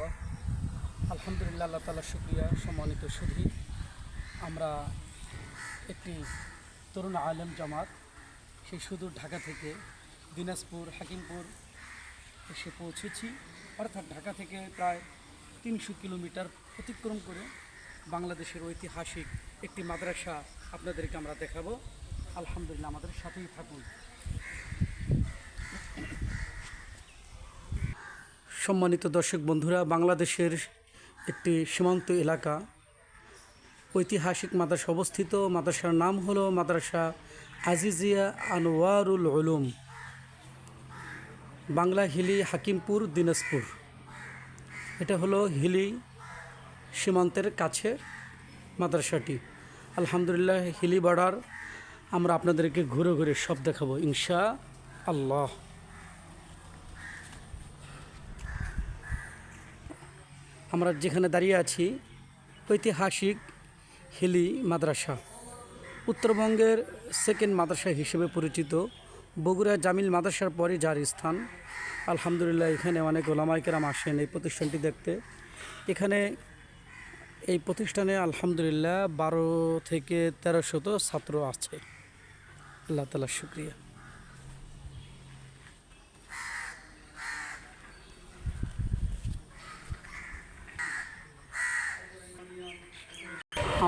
রহমতুল্লাহ আলহামদুলিল্লাহ আল্লাহ তালা শুক্রিয়া, সম্মানিত সুধী। আমরা একটি তরুণ আলেম জামাত, সেই সুদূর ঢাকা থেকে দিনাজপুর, হাকিমপুর এসে পৌঁছেছি। অর্থাৎ ঢাকা থেকে প্রায় তিনশো কিলোমিটার অতিক্রম করে বাংলাদেশের ঐতিহাসিক একটি মাদ্রাসা আপনাদেরকে আমরা দেখাবো। আলহামদুলিল্লাহ আমাদের সাথেই থাকুন। সম্মানিত দর্শক বন্ধুরা, বাংলাদেশের একটি সীমান্ত এলাকা, ঐতিহাসিক মাদ্রাসা অবস্থিত। মাদ্রাসার নাম হলো মাদ্রাসা আজিজিয়া আনোয়ারুল উলুম, বাংলা হিলি হাকিমপুর, দিনাজপুর। এটা হলো হিলি সীমান্তের কাছে মাদ্রাসাটি। আলহামদুলিল্লাহ, হিলি বর্ডার, আমরা আপনাদেরকে ঘুরে ঘুরে সব দেখাবো ইনশা আল্লাহ আমরা যেখানে দাঁড়িয়ে আছি, ঐতিহাসিক হিলি মাদ্রাসা। উত্তরবঙ্গের সেকেন্ড মাদ্রাসা হিসেবে পরিচিত বগুড়া জামিল মাদ্রাসার পরে যার স্থান। আলহামদুলিল্লাহ, এখানে অনেক ওলামাইকেরাম আসেন এই প্রতিষ্ঠানটি দেখতে। এখানে এই প্রতিষ্ঠানে আলহামদুলিল্লাহ বারো থেকে তেরো শত ছাত্র আছে। আল্লাহ তালা শুক্রিয়া।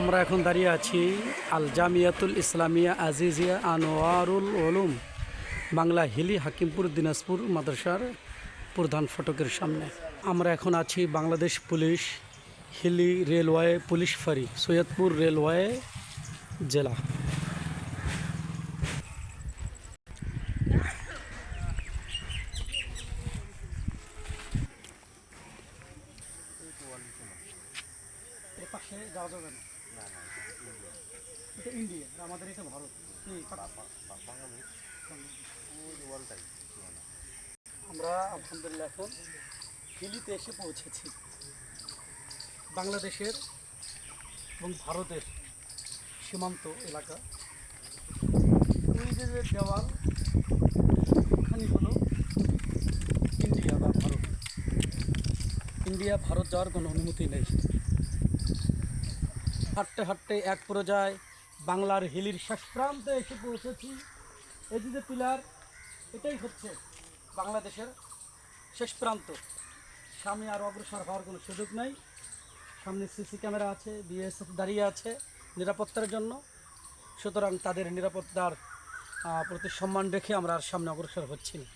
আমরা এখন দাঁড়িয়ে আছি আল জামিয়াতুল ইসলামিয়া আজিজিয়া আনোয়ারুল ওলুম বাংলা হিলি হাকিমপুর দিনাজপুর মাদ্রাসার প্রধান ফটকের সামনে। আমরা এখন আছি Bangladesh police Hili railway police ফাঁড়ি, সৈয়দপুর রেলওয়ে জেলা। পাশে যাওয়া যাবে না। ইন্ডিয়া আমাদের এটা ভারত আমরা, আলহামদুলিল্লাহ, এখন দিল্লিতে এসে পৌঁছেছি। বাংলাদেশের এবং ভারতের সীমান্ত এলাকা। যে যে দেওয়াল ওখানে হলো ইন্ডিয়া বা ভারত। ইন্ডিয়া, ভারত যাওয়ার কোনো অনুমতি নেই। হাঁটতে হাঁটতে এক পর্যায়ে বাংলার হিলির শেষ প্রান্তে এসে পৌঁছেছি। এই যে পিলার, এটাই হচ্ছে বাংলাদেশের শেষ প্রান্ত। সামনে আর অগ্রসর হওয়ার কোনো সুযোগ নাই। সামনে সিসি ক্যামেরা আছে, বিএসএফ দাঁড়িয়ে আছে নিরাপত্তার জন্য। সুতরাং তাদের নিরাপত্তার প্রতি সম্মান রেখে আমরা আর সামনে অগ্রসর হচ্ছি না।